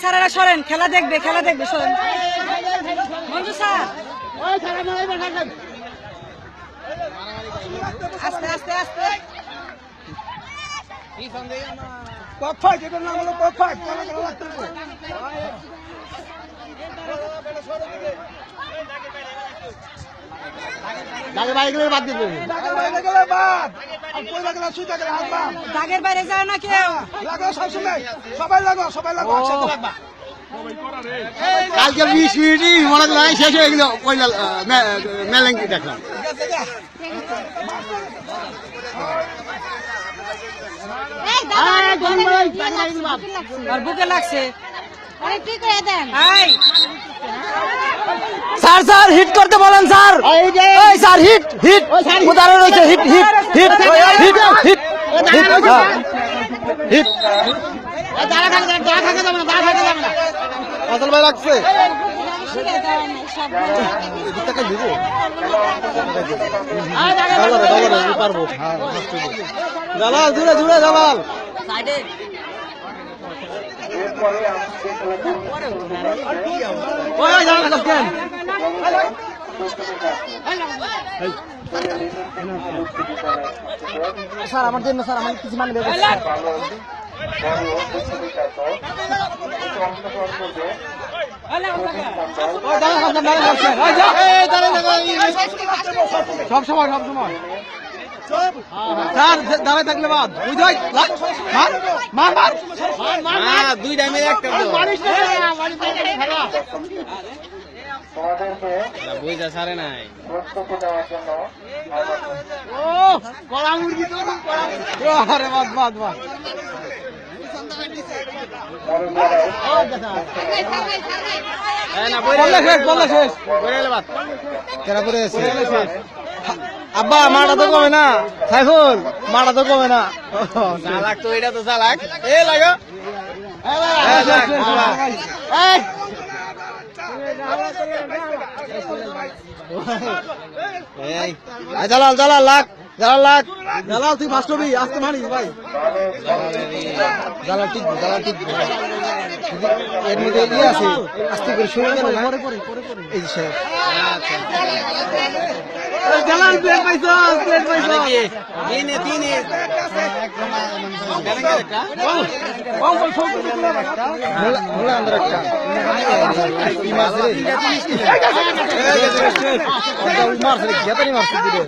স্যারেরা সরেন খেলা দেখবে খেলা দেখবে সরেন। মঞ্জু স্যার। আস্তে আস্তে আস্তে। কফাট এটার নাম হলো কফাট খেলা খেলা দাগে গেলে বাদ বাইরে গেলে বাদ। দাগের বাইরে যাও না কেউ। লাগো সবসময়। সবাই লাগো সবাই লাগো একসাথে লাগবা। কালকে বিশ মিনিটই মনে লড়াই শেষ হয়ে গেল মেলেঙ্কি দেখলাম। বুকে লাগছে? স্যার স্যার হিট করতে বলেন স্যার। এই স্যার হিট হিট উদাহরণ রয়েছে heat heat heat heat heat heat না ফসল ভাই পারব। জালাল জুড়ে জুড়ে জালাল। ওই ওই জালাল কেন স্যার আমার জন্য স্যার আমার কিছু মানে সব সময় সব সময়। স্যার দাঁড়ায় থাকলে বাদ। মার মার মার। দুই টাইমে একটা বুঝা সারে নাই। ও কলা মুরগি তো আরে বাদ বাদ বাদ। বললে শেষ বললে শেষ। কেরা পরে আছে আব্বা মাটা তো কমে না। সাইফুল মাটা তো কমে না। চালাক তো এটা তো চালাক। এ লাগো। জালাল জালাল লাখ জালাল লাখ জালাল তুই মাস্টবি আজকে মানিস ভাই। জালাল ঠিক জালাল ঠিক। এর মধ্যে ইয়ে আছে? আস্তে করে শুনে পরে পরে পরে এই যে জালাল প্লেট পাইছো প্লেট পাইছো। তিনে তিনে ভোলা আন্দার একটা কি? মাছ রে মাছ রে গেতানি মাছ দিবে